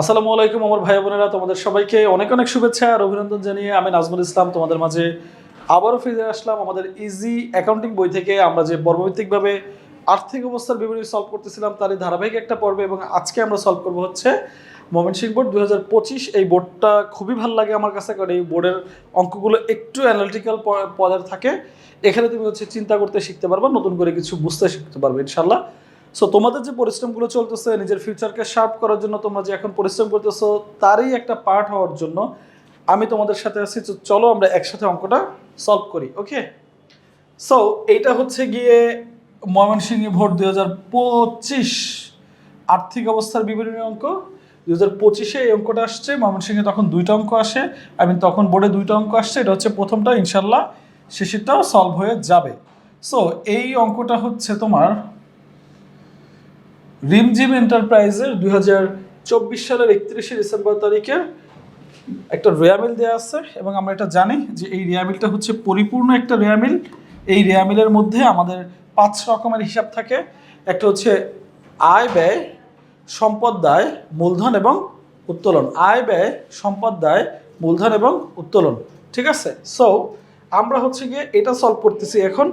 আসসালামু আলাইকুম আমার ভাই বোনেরা, তোমাদের সবাইকে অনেক অনেক শুভেচ্ছা আর অভিনন্দন জানিয়ে আমি নাজমুল ইসলাম। তোমাদের মাঝে আবারও ফিরে আসলাম আমাদের ইজি অ্যাকাউন্টিং বই থেকে। আমরা যে পর্বভিত্তিকভাবে আর্থিক অবস্থার বিভিন্ন সলভ করতেছিলাম, তারই ধারাবাহিক একটা পর্বে এবং আজকে আমরা সলভ করব হচ্ছে ময়মনসিংহ বোর্ড। দুই হাজার পঁচিশ এই বোর্ডটা খুবই ভালো লাগে আমার কাছে, কারণ এই বোর্ডের অঙ্কগুলো একটু অ্যানালিটিক্যাল পদের থাকে। এখানে তুমি হচ্ছে চিন্তা করতে শিখতে পারবে, নতুন করে কিছু বুঝতে শিখতে পারবে ইনশাল্লাহ সো তোমাদের যে পরিশ্রমগুলো চলতেছে, নিজের ফিউচারকে শার্প করার জন্য তোমরা যে এখন পরিশ্রম করতেছো, তারই একটা পার্ট হওয়ার জন্য আমি তোমাদের সাথে আছি। চলো আমরা একসাথে অঙ্কটা সলভ করি ওকে সো এইটা হচ্ছে গিয়ে ময়মনসিংহ ভোট দুই হাজার পঁচিশ আর্থিক অবস্থার বিবরণী অঙ্ক। দুই হাজার পঁচিশে এই অঙ্কটা আসছে, ময়মনসিংহে তখন দুইটা অঙ্ক আসে। আমি তখন বোর্ডে দুইটা অঙ্ক আসছে, এটা হচ্ছে প্রথমটা ইনশাল্লাহ শেষেরটাও সলভ হয়ে যাবে। সো এই অঙ্কটা হচ্ছে তোমার রিমজিম এন্টারপ্রাইজের দুই চব্বিশ সালের একত্রিশে ডিসেম্বর তারিখে একটা রেয়ামিল দেওয়া আছে এবং আমরা এটা জানি যে এই রেয়ামিলটা হচ্ছে পরিপূর্ণ একটা রেয়ামিল। এই রেয়ামিলের মধ্যে আমাদের পাঁচ রকমের হিসাব থাকে। একটা হচ্ছে আয়, ব্যয়, সম্পদ, দায়, মূলধন এবং উত্তোলন। আয়, ব্যয়, সম্পদ, দায়, মূলধন এবং উত্তোলন। ঠিক আছে? সো আমরা হচ্ছে গিয়ে এটা সলভ করতেছি এখন।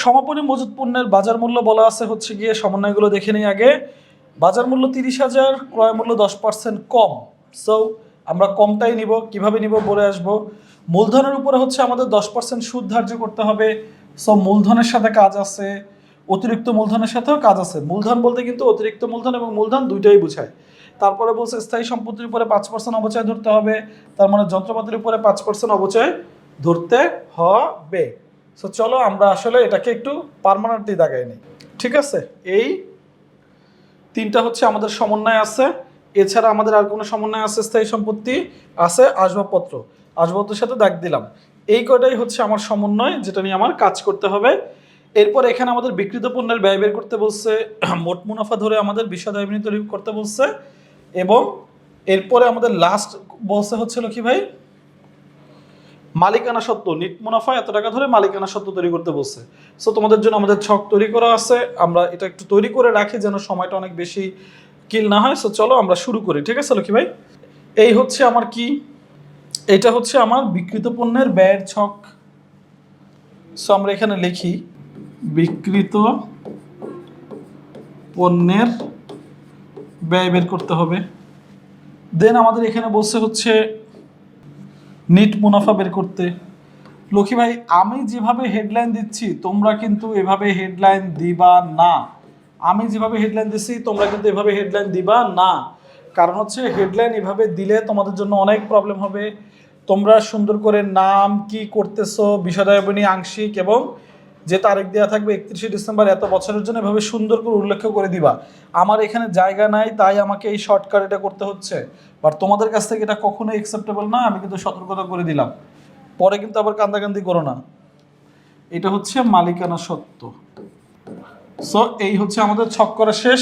সমাপনী মজুত পণ্যের বাজার মূল্য বলা আছে হচ্ছে গিয়ে সমন্বয়গুলো দেখে নিই আগে। বাজার মূল্য তিরিশ হাজার, ক্রয় মূল্য দশ পার্সেন্ট কম। সো আমরা কমটাই নিব, কীভাবে নিব বলে আসব। মূলধনের উপরে হচ্ছে আমাদের দশ পার্সেন্ট সুদ ধার্য করতে হবে। সো মূলধনের সাথে কাজ আছে, অতিরিক্ত মূলধনের সাথেও কাজ আছে। মূলধন বলতে কিন্তু অতিরিক্ত মূলধন এবং মূলধন দুইটাই বোঝায়। তারপরে বলছে স্থায়ী সম্পত্তির উপরে পাঁচ পার্সেন্ট অবচয় ধরতে হবে। তার মানে যন্ত্রপাতির উপরে পাঁচ পার্সেন্ট অবচয় ধরতে হবে। সো চলো আমরা আসলে এটাকে একটু পারমানেন্টলি দাগাই নিই ঠিক আছে? এই তিনটা হচ্ছে আমাদের সমন্বয় আছে। এছাড়া আমাদের আর কোনো সমন্বয় আছে, স্থায়ী সম্পত্তি আছে, আসবাবপত্র। আসবাবপত্রের সাথে দাগ দিলাম। এই কয়টাই হচ্ছে আমার সমন্বয়, যেটা নিয়ে আমার কাজ করতে হবে। এরপর এখানে আমাদের বিকৃত পণ্যের ব্যয় বের করতে বলছে, মোট মুনাফা ধরে আমাদের বিশদ আয় তৈরি করতে বলছে। এবং এরপরে আমাদের লাস্ট বলছে হচ্ছিল কি ভাই? মালিকানা সত্ত্ব নিট মুনাফা এত টাকা ধরে মালিকানা সত্ত্ব তৈরি করতে বলছে। সো তোমাদের জন্য আমাদের ছক তৈরি করা আছে। আমরা এটা একটু তৈরি করে রাখি যেন সময়টা অনেক বেশি কিল না হয়। সো চলো আমরা শুরু করি, ঠিক আছে লক্ষ্মী ভাই? এই হচ্ছে আমার কি? এটা হচ্ছে আমার বিকৃত পণ্যের ব্যয়ের ছক। সো আমরা এখানে লিখি বিকৃত পণ্যের ব্যয় বের করতে হবে। দেন আমাদের এখানে বলছে হচ্ছে নিট মুনাফা বের করতে। লক্ষ্মী ভাই, আমি যেভাবে হেডলাইন দিচ্ছি, তোমরা কিন্তু এভাবে হেডলাইন দিবা না। আমি যেভাবে হেডলাইন দিচ্ছি, তোমরা কিন্তু এভাবে হেডলাইন দিবা না। কারণ হচ্ছে হেডলাইন এভাবে দিলে তোমাদের জন্য অনেক প্রবলেম হবে। তোমরা সুন্দর করে নাম কি করতেছো বিষয়দায়বনী আংশিক এবং যে তারিখ দেওয়া থাকবে একত্রিশে ডিসেম্বর, এত বছরের জন্য এভাবে সুন্দর করে উল্লেখ করে দিবা। আমার এখানে জায়গা নাই, তাই আমাকে এই শর্টকাট এটা করতে হচ্ছে। বাট তোমাদের কাছ থেকে এটা কখনোই অ্যাকসেপ্টেবল না, আমি কিন্তু সতর্কতা করে দিলাম। পরে কিন্তু আবার কান্দাকান্দি করো না। এটা হচ্ছে মালিকানা সত্য। সো এই হচ্ছে আমাদের ছক করা শেষ।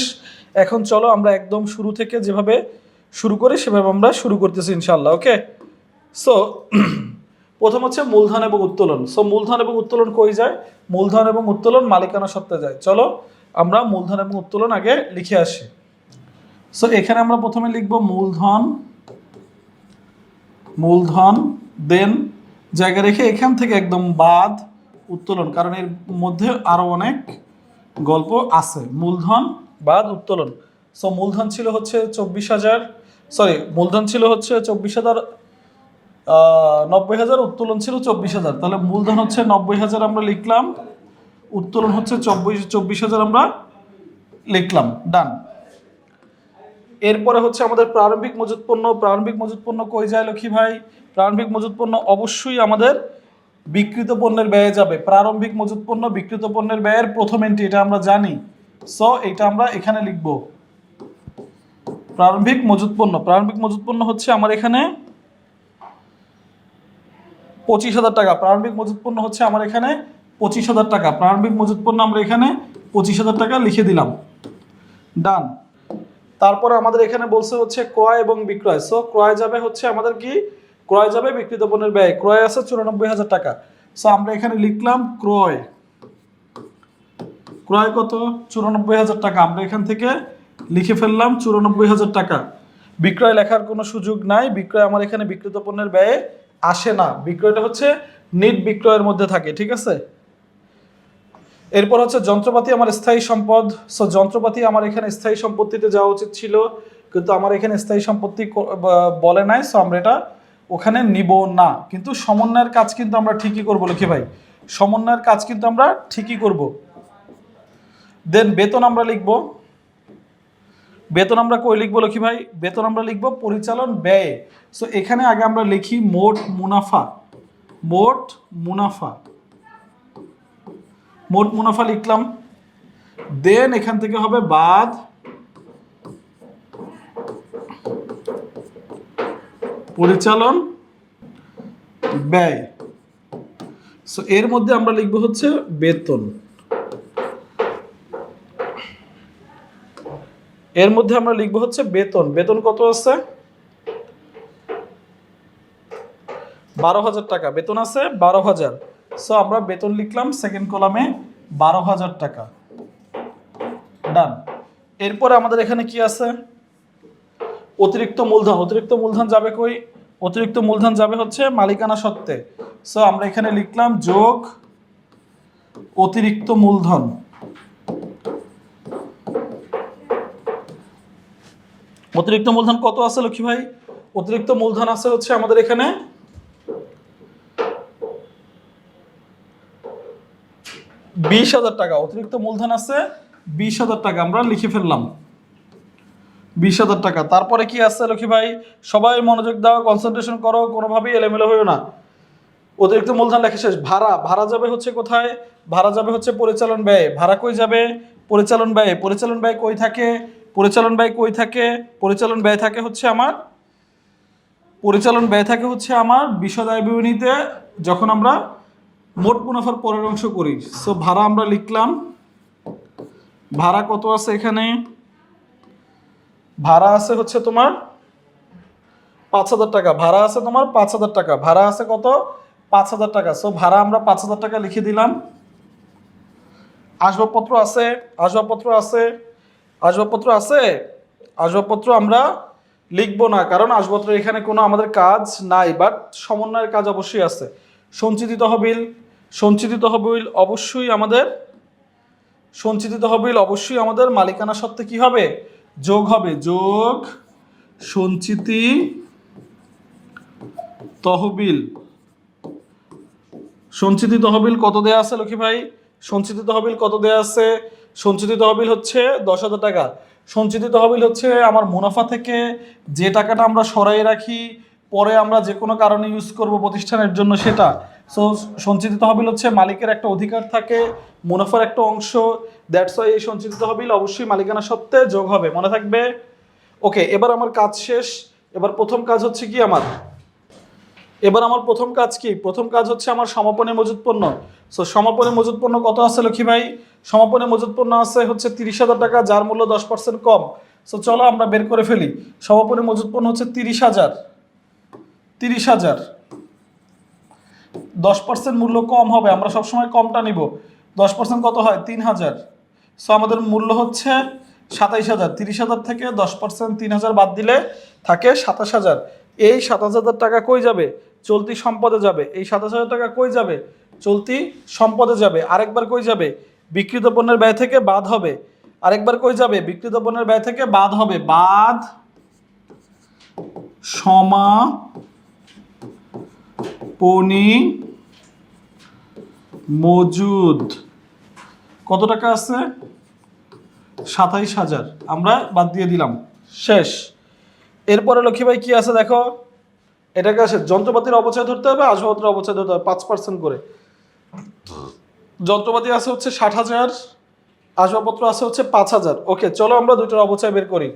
এখন চলো আমরা একদম শুরু থেকে যেভাবে শুরু করি, সেভাবে আমরা শুরু করতেছি ইনশাল্লাহ ওকে সো প্রথম হচ্ছে মূলধন এবং উত্তোলন। সো মূলধন এবং উত্তোলন কই যায়? মূলধন এবং উত্তোলন মালিকানা সত্ত্বে যায়। চলো, আমরা মূলধন এবং উত্তোলন আগে লিখে আসি। সো এখানে আমরা প্রথমে লিখব মূলধন মূলধন দেন জায়গা রেখে এখান থেকে একদম বাদ উত্তোলন, কারণ এর মধ্যে আরও অনেক গল্প আছে। মূলধন, বাদ, উত্তোলন। সো মূলধন ছিল হচ্ছে চব্বিশ হাজার সরি মূলধন ছিল হচ্ছে চব্বিশ হাজার নব্বই হাজার, উত্তোলন ছিল চব্বিশ হাজার। তাহলে মূলধন হচ্ছে নব্বই হাজার আমরা লিখলাম। উত্তোলন হচ্ছে চব্বিশ চব্বিশ হাজার আমরা লিখলাম। ডান এরপরে হচ্ছে আমাদের প্রারম্ভিক মজুত পণ্য। প্রারম্ভিক মজুত পণ্য কই যায়, লক্ষ্মী ভাই? প্রারম্ভিক মজুত পণ্য অবশ্যই আমাদের বিকৃত পণ্যের ব্যয়ে যাবে। প্রারম্ভিক মজুত পণ্য বিকৃত পণ্যের ব্যয়ের প্রথম এন্ট্রি এটা আমরা জানি। সো এটা আমরা এখানে লিখব। প্রারম্ভিক মজুত পণ্য। প্রারম্ভিক মজুত পণ্য হচ্ছে আমার এখানে পঁচিশ হাজার টাকা। প্রারম্ভিক মজুত পণ্য হচ্ছে আমার এখানে পঁচিশ হাজার টাকা। প্রারম্ভিক মজুত পণ্য আমরা এখানে পঁচিশ হাজার টাকা লিখে দিলাম। ডান তারপরে আমাদের এখানে বলছে হচ্ছে ক্রয় এবং বিক্রয়। সো ক্রয় যাবে হচ্ছে আমাদের কি? ক্রয় যাবে বিক্রিত পণ্যের ব্যয়। ক্রয় আছে চুরানব্বই হাজার টাকা। সো আমরা এখানে লিখলাম ক্রয়। ক্রয় কত? চুরানব্বই হাজার টাকা। আমরা এখান থেকে লিখে ফেললাম চুরানব্বই হাজার টাকা। বিক্রয় লেখার কোনো সুযোগ নাই। বিক্রয় আমার এখানে বিক্রিত পণ্যের ব্যয়ে আসে না। বিক্রয়টা হচ্ছে নিট বিক্রয়ের মধ্যে থাকে, ঠিক আছে? এরপর হচ্ছে যন্ত্রপাতি আমার স্থায়ী সম্পদ। সো যন্ত্রপাতি আমার এখানে স্থায়ী সম্পত্তিতে যাওয়া উচিত ছিল, কিন্তু আমার এখানে স্থায়ী সম্পত্তি বলে নাই সো আমরা এটা ওখানে নিব না। কিন্তু সমন্বয়ের কাজ কিন্তু আমরা ঠিকই করব লিখি ভাই। সমন্বয়ের কাজ কিন্তু আমরা ঠিকই করব। দেন বেতন আমরা লিখব। বেতন আমরা কই লিখব লক্ষ্মী ভাই? বেতন আমরা লিখব পরিচালন ব্যয়। সো এখানে আগে আমরা লিখি মোট মুনাফা। মোট মুনাফা। মোট মুনাফা লিখলাম। দেন এখান থেকে হবে বাদ পরিচালন ব্যয়। সো এর মধ্যে আমরা লিখব হচ্ছে বেতন। এর মধ্যে আমরা লিখব হচ্ছে বেতন। বেতন কত আছে? বারো হাজার টাকা। বেতন আছে বারো হাজার। সো আমরা বেতন লিখলাম সেকেন্ড কলামে বারো হাজার টাকা। ডান এরপরে আমাদের এখানে কি আছে? অতিরিক্ত মূলধন। অতিরিক্ত মূলধন যাবে কই? অতিরিক্ত মূলধন যাবে হচ্ছে মালিকানা সত্ত্বে। সো আমরা এখানে লিখলাম যোগ অতিরিক্ত মূলধন। অতিরিক্ত মূলধন কত আছে, লক্ষ্মী ভাই? অতিরিক্ত মূলধন আছে হচ্ছে আমাদের এখানে বিশ হাজার টাকা। অতিরিক্ত মূলধন আছে বিশ হাজার টাকা। আমরা লিখে ফেললাম বিশ হাজার টাকা। তারপরে কি আছে, লক্ষ্মী ভাই? সবাই মনোযোগ দাও কনসেন্ট্রেশন করো, কোনোভাবেই এলোমেলো হইও না। অতিরিক্ত মূলধন লেখা শেষ। ভাড়া। ভাড়া যাবে হচ্ছে কোথায়? ভাড়া যাবে হচ্ছে পরিচালন ব্যয়। ভাড়া কই যাবে? পরিচালন ব্যয়। পরিচালন ব্যয় কই থাকে? পরিচালন ব্যয় কই থাকে? পরিচালন ব্যয় থাকে হচ্ছে আমার, পরিচালন ব্যয় থাকে হচ্ছে আমার বিশদায় বিবরণীতে যখন আমরা মোট মুনাফার পরের অংশ করি। সো ভাড়া আমরা লিখলাম। ভাড়া কত আছে এখানে? ভাড়া আছে হচ্ছে তোমার পাঁচ হাজার টাকা। ভাড়া আছে তোমার পাঁচ হাজার টাকা। ভাড়া আছে কত? পাঁচ হাজার টাকা। সো ভাড়া আমরা পাঁচ হাজার টাকা লিখে দিলাম। আসবাবপত্র আছে? আসবাবপত্র আছে। আসবাবপত্র আছে? আসবাবপত্র আমরা লিখব না, কারণ আসবাবপত্র এখানে কোনো আমাদের কাজ নাই বাট সমন্বয়ের কাজ অবশ্যই আছে। সঞ্চিত তহবিল সঞ্চিত তহবিল অবশ্যই আমাদের, সঞ্চিত তহবিল অবশ্যই আমাদের মালিকানা সত্ত্বে কি হবে? যোগ হবে, যোগ সঞ্চিতি তহবিল। সঞ্চিত তহবিল কত দেয়া আছে লক্ষ্মী ভাই? সঞ্চিত তহবিল কত দেয়া আছে? সঞ্চিত তহবিল হচ্ছে দশ হাজার টাকা। সঞ্চিত তহবিল হচ্ছে আমার মুনাফা থেকে যে টাকাটা আমরা সরাই রাখি, পরে আমরা যে কোনো কারণে ইউজ করব প্রতিষ্ঠানের জন্য সেটা। সো সঞ্চিত তহবিল হচ্ছে মালিকের একটা অধিকার থাকে, মুনাফার একটা অংশ। দ্যাটস ওয়াই এই সঞ্চিত তহবিল অবশ্যই মালিকানা সত্ত্বে যোগ হবে। মনে থাকবে? ওকে এবার আমার কাজ শেষ। এবার প্রথম কাজ হচ্ছে কি আমার? এবার আমার প্রথম কাজ কি? প্রথম কাজ হচ্ছে আমার সমাপনী মজুত পণ্য। সো সমাপনী মজুত পণ্য কত আছে, লক্ষ্মী ভাই? সমাপনী মজুত পণ্য আছে হচ্ছে তিরিশ হাজার টাকা, যার মূল্য দশ পার্সেন্ট কম। সো চলো আমরা বের করে ফেলি। সমাপনী মজুত পণ্য হচ্ছে তিরিশ হাজার। তিরিশ হাজার। দশ পার্সেন্ট মূল্য কম হবে, আমরা সবসময় কমটা নিব। দশ পার্সেন্ট কত হয়? তিন হাজার। সো আমাদের মূল্য হচ্ছে সাতাইশ হাজার। তিরিশ হাজার থেকে দশ পার্সেন্ট তিন হাজার বাদ দিলে থাকে সাতাশ হাজার। এই সাতাশ হাজার টাকা কই যাবে? চলতি সম্পদে যাবে। এই সাতাশ হাজার টাকা কই যাবে? চলতি সম্পদে যাবে। আরেকবার কই যাবে? বিক্রিত পণ্যের ব্যয় থেকে বাদ হবে। আরেকবার কই যাবে? বিক্রিত পণ্যের ব্যয় থেকে বাদ হবে। বাদ সমা পনি মজুদ। কত টাকা আছে? সাতাইশ হাজার। আমরা বাদ দিয়ে দিলাম। শেষ। এরপরে লক্ষ্মী ভাই কি আছে দেখো? এটাকে আসে যন্ত্রপাতির অবচয় ধরতে হবে, আসবাবপত্রের অবচয় ধরতে হবে, পাঁচ পার্সেন্ট করে। যন্ত্রপাতি আছে হচ্ছে ষাট হাজার, আসবাবপত্র আছে হচ্ছে পাঁচ হাজার। ওকে, চলো আমরা দুইটার অবচয় বের করি।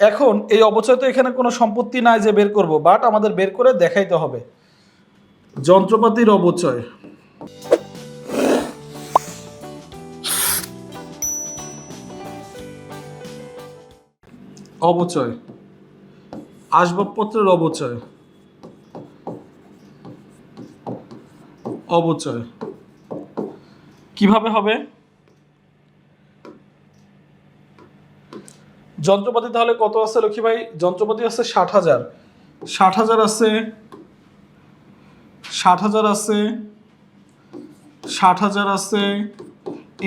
এখন এই অবচয় তো এখানে কোনো সম্পত্তি নাই যে বের করব বাট আমাদের বের করে দেখাইতে হবে। যন্ত্রপাতির অবচয়। অবচয়। আসবাবপত্রের অবচয়। অবচয়। কীভাবে হবে? যন্ত্রপাতি তাহলে কত আছে লক্ষ্মী ভাই? যন্ত্রপাতি আছে ষাট হাজার। ষাট হাজার আছে, ষাট হাজার আছে, ষাট হাজার আছে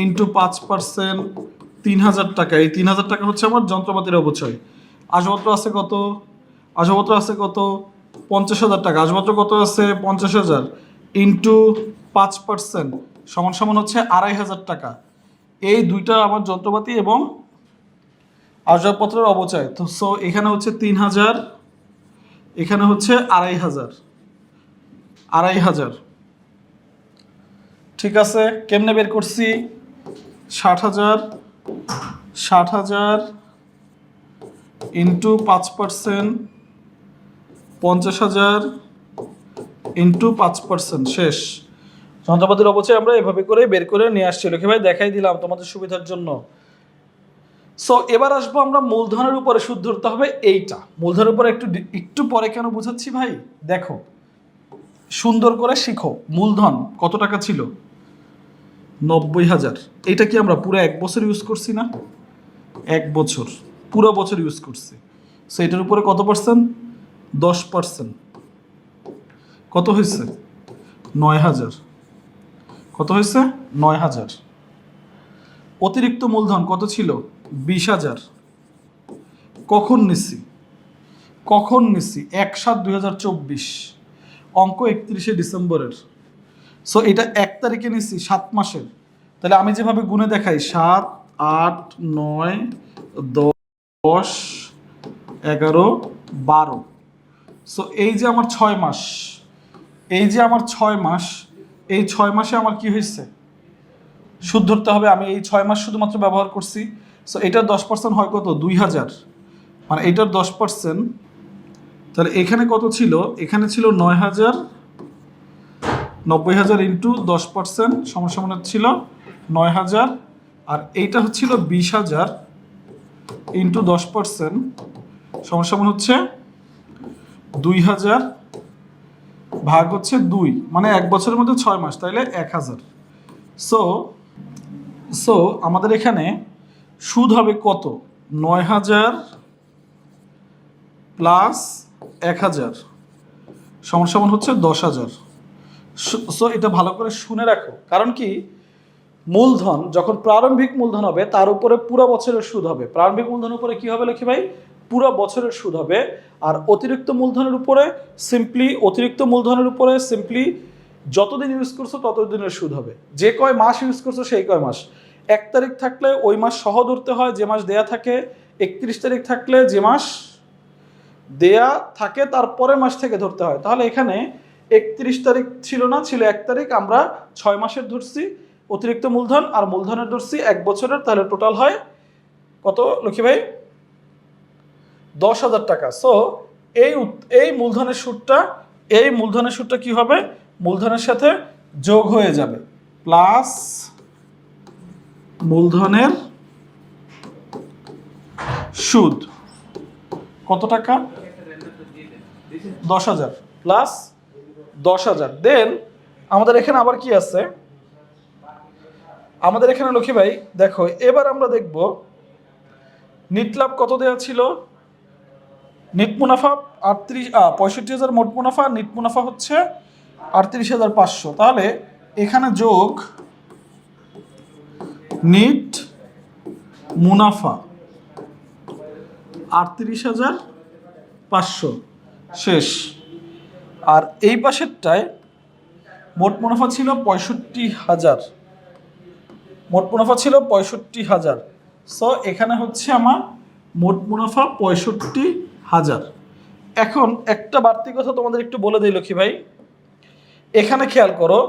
ইন্টু পাঁচ পার্সেন্ট তিন হাজার টাকা। এই তিন হাজার টাকা হচ্ছে আমার যন্ত্রপাতির অবচয়। আসবাবপত্র আছে কত? আসবাবপত্র আছে কত? পঞ্চাশ হাজার টাকা। আসবাবপত্র কত আছে? পঞ্চাশ হাজার। ইন্টু পাঁচ পার্সেন্ট সমান সমান হচ্ছে আড়াই হাজার টাকা। এই দুইটা আমার যন্ত্রপাতি এবং আসবাবপত্রের অবচয় তো সো এখানে হচ্ছে তিন হাজার। এখানে হচ্ছে আড়াই হাজার। আড়াই হাজার। ঠিক আছে, কেমনে বের করছি? ষাট হাজার। ষাট হাজার ইন্টু পাঁচ পার্সেন্ট পঞ্চাশ হাজার ইন্টু পাঁচ পার্সেন্ট শেষ। যন্ত্রপাতির অবচয় আমরা এভাবে করে বের করে নিয়ে আসছি। লোকে ভাই, দেখাই দিলাম তোমাদের সুবিধার জন্য। সো এবার আসব আমরা মূলধনের উপরে। সুদ ধরতে হবে এইটা। মূলধনের উপরে একটু একটু পরে কেন বুঝাচ্ছি ভাই? দেখো, সুন্দর করে শিখো। মূলধন কত টাকা ছিল? নব্বই হাজার। এটা কি আমরা পুরো এক বছর ইউজ করছি না? এক বছর। পুরো বছর ইউজ করছি। সো এটার উপরে কত পার্সেন্ট দশ পার্সেন্ট। কত হয়েছে? নয় হাজার। কত হয়েছে? নয় হাজার। অতিরিক্ত মূলধন কত ছিল? বিশ হাজার। কখন নিচ্ছি কখন নিচ্ছি এক সাত দুই হাজার চব্বিশ। অঙ্ক একত্রিশে ডিসেম্বরের। সো এটা এক তারিখে নিচ্ছি সাত মাসের। তাহলে আমি যেভাবে গুণে দেখাই, সাত, আট, নয়, দশ, এগারো, বারো। সো এই যে আমার ছয় মাস, এই যে আমার ছয় মাস, এই ছয় মাসে আমার কি হয়েছে? সুদ ধরতে হবে, আমি এই ছয় মাস শুধুমাত্র ব্যবহার করছি। সো এটার দশ পার্সেন্ট হয় কত? দুই হাজার। মানে এটার দশ পার্সেন্ট তাহলে এখানে কত ছিল? এখানে ছিল নয় হাজার নব্বই হাজার ইন্টু দশ পার্সেন্ট সমান সমান ছিল নয় হাজার। আর এইটা হচ্ছিল বিশ হাজার ইন্টু দশ পার্সেন্ট সমান সমান হচ্ছে দুই হাজার ভাগ হচ্ছে দুই মানে এক বছরের মধ্যে ছয় মাস, তাইলে এক হাজার। সো সো আমাদের এখানে সুদ হবে কত? নয় হাজার প্লাস এক হাজার, সমান সমান হচ্ছে দশ হাজার। সো এটা ভালো করে শুনে রাখো। কারণ কি? মূলধন, যখন প্রারম্ভিক মূলধন হবে, তার উপরে পুরো বছরের সুদ হবে। প্রারম্ভিক মূলধনের উপরে কি হবে লক্ষ্মী ভাই? পুরো বছরের সুদ হবে। আর অতিরিক্ত মূলধনের উপরে সিম্পলি অতিরিক্ত মূলধনের উপরে সিম্পলি যতদিন ইউজ করছ ততদিনের সুদ হবে। যে কয় মাস ইউজ করছ সেই কয় মাস। এক তারিখ থাকলে ওই মাস সহ ধরতে হয়, যে মাস দেয়া থাকে একত্রিশ তারিখ থাকলে যে মাস দেয়া থাকে তার পরের মাস থেকে ধরতে হয়। তাহলে এখানে একত্রিশ তারিখ ছিল না, ছিল এক তারিখ, আমরা ছয় মাসের ধরছি, অতিরিক্ত মূলধন আর মূলধনের ধরছি এক বছরের, তাহলে টোটাল হয় কত লক্ষ্মী ভাই? দশ হাজার টাকা। সো এই এই মূলধনের সুদটা, এই মূলধনের সুদটা কি হবে? মূলধনের সাথে যোগ হয়ে যাবে। প্লাস মূলধনের সুদ। কত টাকা? দশ হাজার। প্লাস দশ হাজার। দেন আমাদের এখানে আবার কি আছে? আমাদের এখানে লক্ষ্মী ভাই, দেখো, এবার আমরা দেখব নিট লাভ কত দেওয়া ছিল? নিট মুনাফা আটত্রিশ পঁয়ষট্টি হাজার মোট মুনাফা, নিট মুনাফা হচ্ছে আটত্রিশ হাজার পাঁচশো। তাহলে এখানে যোগ নিট মুনাফা আটত্রিশ হাজার পাঁচশো। শেষ। আর এই পাশেরটায় মোট মুনাফা ছিল পঁয়ষট্টি হাজার। মোট মুনাফা ছিল পঁয়ষট্টি হাজার। সো এখানে হচ্ছে আমার মোট মুনাফা পঁয়ষট্টি হাজার। এখন একটা বাড়তি কথা তোমাদের একটু বলে দিই, লক্ষ্মী ভাই। এখানে খেয়াল করো,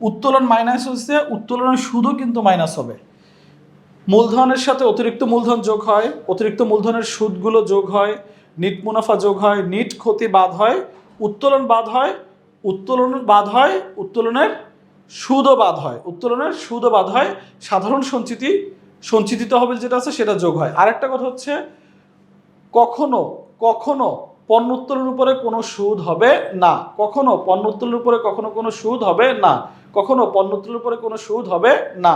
উত্তোলন মাইনাস হচ্ছে উত্তোলনের সুদও কিন্তু মাইনাস হবে। মূলধনের সাথে অতিরিক্ত মূলধন যোগ হয়, অতিরিক্ত মূলধনের সুদগুলো যোগ হয়, নিট মুনাফা যোগ হয়, নিট ক্ষতি বাদ হয়, উত্তোলন বাদ হয়, উত্তোলন বাদ হয়, উত্তোলনের সুদও বাদ হয়। উত্তোলনের সুদও বাদ হয়, সাধারণ সঞ্চিতি সঞ্চিতি তহবিল যেটা আছে সেটা যোগ হয়। আরেকটা কথা হচ্ছে কখনো কখনো পণ্য উত্তোলনের উপরে কোনো সুদ হবে না। কখনো পণ্য উত্তোলনের উপরে কখনো কোনো সুদ হবে না। কখনো পণ্য উত্তোলনের উপরে কোনো সুদ হবে না।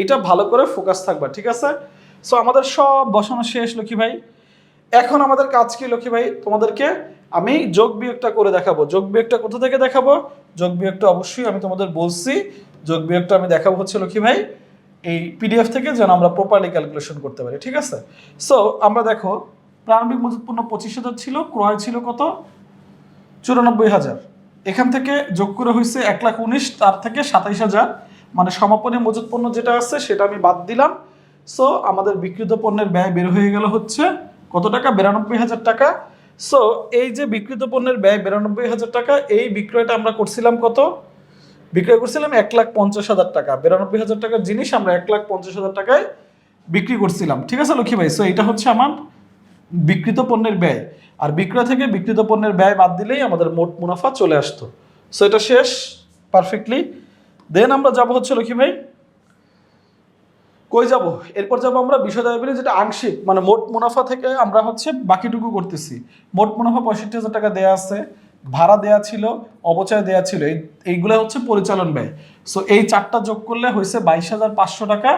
এটা ভালো করে ফোকাস থাকবা, ঠিক আছে? সো আমাদের সব বসানো শেষ, লক্ষ্মী ভাই। এখন আমাদের কাজ কি, লক্ষ্মী ভাই? তোমাদেরকে আমি যোগ বিয়োগটা করে দেখাবো। যোগ বিয়োগটা কোথা থেকে দেখাবো? যোগ বিয়োগটা অবশ্যই আমি তোমাদের বলছি। যোগ বিয়োগটা আমি দেখাবো হচ্ছে, লক্ষ্মী ভাই, এই পিডিএফ থেকে যেন আমরা প্রপারলি ক্যালকুলেশন করতে পারি, ঠিক আছে? সো আমরা দেখো প্রারম্ভিক মজুত পণ্য পঁচিশ হাজার ছিল, ক্রয় ছিল কত? চুরানব্বই হাজার। এখান থেকে যোগ করে হয়েছে এক লাখ উনিশ, তার থেকে সাতাইশ হাজার। মানে সমাপনী মজুত পণ্য যেটা আছে, সেটা আমি বাদ দিলাম। সো আমাদের বিক্রিত পণ্যের ব্যয় বের হয়ে গেল হচ্ছে কত টাকা? বিরানব্বই হাজার টাকা। সো এই যে বিক্রিত পণ্যের ব্যয় বিরানব্বই হাজার টাকা, এই বিক্রয়টা আমরা করছিলাম কত? বিক্রয় করছিলাম এক লাখ পঞ্চাশ হাজার টাকা। বিরানব্বই হাজার টাকার জিনিস আমরা এক লাখ পঞ্চাশ হাজার টাকায় বিক্রি করছিলাম। ঠিক আছে, লক্ষ্মী ভাই? সো এটা হচ্ছে আমার বিক্রিত পণ্যের ব্যয়। আর বিক্রয় থেকে বিক্রিত পণ্যের ব্যয় বাদ দিলেই আমাদের মোট মুনাফা চলে আসতো। সো এটা শেষ পারফেক্টলি দেন আমরা যাব হচ্ছে লক্ষ্মী ভাই। কই যাব? এরপর যাব আমরা বিষয় দায়বলি যেটা আংশিক মানে মোট মুনাফা থেকে আমরা হচ্ছে বাকিটুকু করতেছি। মোট মুনাফা পঁয়ষট্টি হাজার টাকা দেয়া আছে, ভাড়া দেয়া ছিল অবচয় দেয়া ছিল এইগুলো হচ্ছে পরিচালন ব্যয়। সো এই চারটা যোগ করলে হয়েছে বাইশ হাজার পাঁচশো টাকা,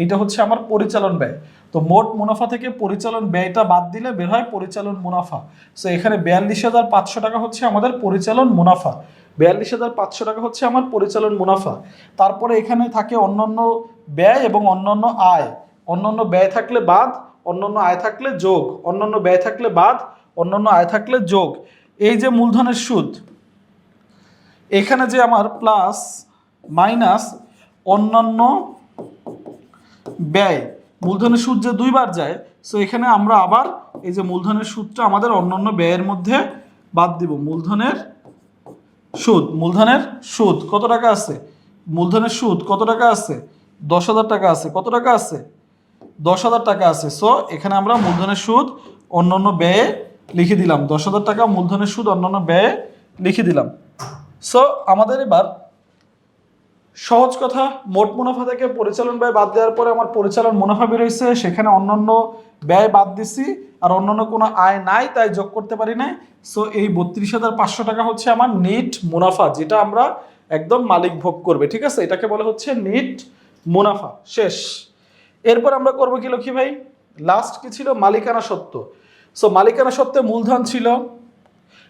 এইটা হচ্ছে আমার পরিচালন ব্যয়। তো মোট মুনাফা থেকে পরিচালন ব্যয়টা বাদ দিলে বের হয় পরিচালন মুনাফা। সো এখানে বিয়াল্লিশ হাজার পাঁচশো টাকা হচ্ছে আমাদের পরিচালন মুনাফা। বিয়াল্লিশ হাজার পাঁচশো টাকা হচ্ছে আমার পরিচালন মুনাফা। তারপরে এখানে থাকে অন্যান্য ব্যয় এবং অন্যান্য আয়। অন্যান্য ব্যয় থাকলে বাদ, অন্যান্য আয় থাকলে যোগ। অন্যান্য ব্যয় থাকলে বাদ, অন্যান্য আয় থাকলে যোগ। এই যে মূলধনের সুদ, এখানে যে আমার প্লাস মাইনাস অন্যান্য ব্যয় মূলধনের সুদ যে দুইবার যায় সো এখানে আমরা আবার এই যে মূলধনের সুদটা আমাদের অন্যান্য ব্যয়ের মধ্যে বাদ দিব। মূলধনের সুদ মূলধনের সুদ কত টাকা আছে? মূলধনের সুদ কত টাকা আছে? দশ হাজার টাকা আছে। কত টাকা আছে? দশ হাজার টাকা আছে। সো এখানে আমরা মূলধনের সুদ অন্যান্য ব্যয়ে লিখে দিলাম। দশ হাজার টাকা মূলধনের সুদ অন্যান্য ব্যয়ে লিখে দিলাম। সো আমাদের এবার সহজ কথা, মোট মুনাফা থেকে পরিচালন ব্যয় বাদ দেওয়ার পরে আমার পরিচালন মুনাফা বের হয়েছে সেখানে অন্যান্য ব্যয় বাদ দিছি, আর অন্যান্য কোনো আয় নাই, তাই যোগ করতে পারি নাই। সো এই বত্রিশ হাজার পাঁচশো টাকা হচ্ছে আমার নিট মুনাফা, যেটা আমরা একদম মালিক ভোগ করবে, ঠিক আছে? এটাকে বলা হচ্ছে নিট মুনাফা। শেষ। এরপর আমরা করব কি, লক্ষ্মী ভাই? লাস্ট কি ছিল? মালিকানা সত্ত্ব সো মালিকানা সত্ত্বে মূলধন ছিল,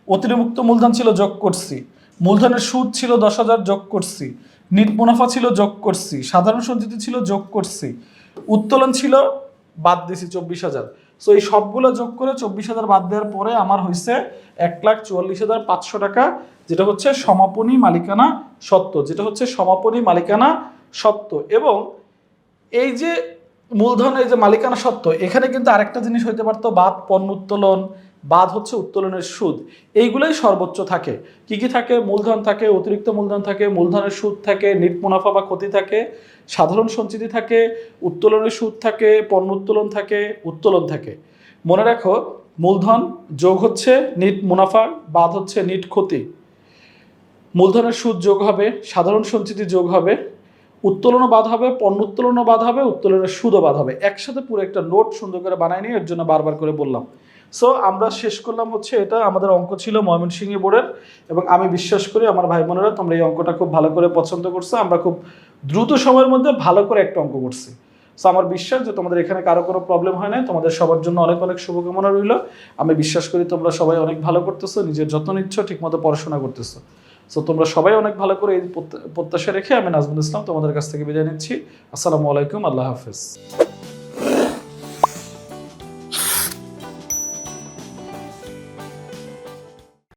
অতিরিক্ত মূলধন ছিল যোগ করছি। মূলধনের সুদ ছিল দশ হাজার যোগ করছি। নিট মুনাফা ছিল, যোগ করছি। সাধারণ সঞ্চিতি ছিল, যোগ করছি। উত্তোলন ছিল, বাদ দিছি চব্বিশ হাজার। সো এই সবগুলো যোগ করে চব্বিশ হাজার বাদ দেওয়ার পরে আমার হয়েছে এক লাখ চুয়াল্লিশ হাজার পাঁচশো টাকা, যেটা হচ্ছে সমাপনী মালিকানা সত্ত্ব যেটা হচ্ছে সমাপনী মালিকানা সত্ত্ব এবং এই যে মূলধন, এই যে মালিকানা সত্ত্ব এখানে কিন্তু আরেকটা জিনিস হইতে পারতো, বাদ, পণ্য উত্তোলন বাদ হচ্ছে উত্তোলনের সুদ। এইগুলোই সর্বোচ্চ থাকে। কি কি থাকে? মূলধন থাকে, অতিরিক্ত মূলধন থাকে, মূলধনের সুদ থাকে, নিট মুনাফা বা ক্ষতি থাকে, সাধারণ সঞ্চিতি থাকে, উত্তোলনের সুদ থাকে, পণ্য উত্তোলন থাকে উত্তোলন থাকে। মনে রাখো, মূলধন যোগ হচ্ছে নিট মুনাফা বাদ হচ্ছে নিট ক্ষতি। মূলধনের সুদ যোগ হবে, সাধারণ সঞ্চিতি যোগ হবে, উত্তোলনও বাদ হবে, পণ্য উত্তোলনও বাদ হবে, উত্তোলনের সুদও বাদ হবে। একসাথে পুরো একটা নোট সুন্দর করে বানায় নিয়ে এর জন্য বারবার করে বললাম। সো আমরা শেষ করলাম হচ্ছে এটা। আমাদের অঙ্ক ছিল ময়মনসিংহ বোর্ডের এবং আমি বিশ্বাস করি আমার ভাই বোনেরা তোমরা এই অঙ্কটা খুব ভালো করে পছন্দ করছ। আমরা খুব দ্রুত সময়ের মধ্যে ভালো করে একটা অঙ্ক করছি। সো আমার বিশ্বাস যে তোমাদের এখানে কারও কোনো প্রবলেম হয় না তোমাদের সবার জন্য অনেক অনেক শুভকামনা রইল। আমি বিশ্বাস করি তোমরা সবাই অনেক ভালো করতেছো, নিজের যত্ন নিচ্ছ, ঠিকমতো পড়াশোনা করতেছো। সো তোমরা সবাই অনেক ভালো করে এই প্রত্যাশা রেখে আমি নাজমুল ইসলাম তোমাদের কাছ থেকে বিদায় নিচ্ছি। আসসালামু আলাইকুম, আল্লাহ হাফেজ।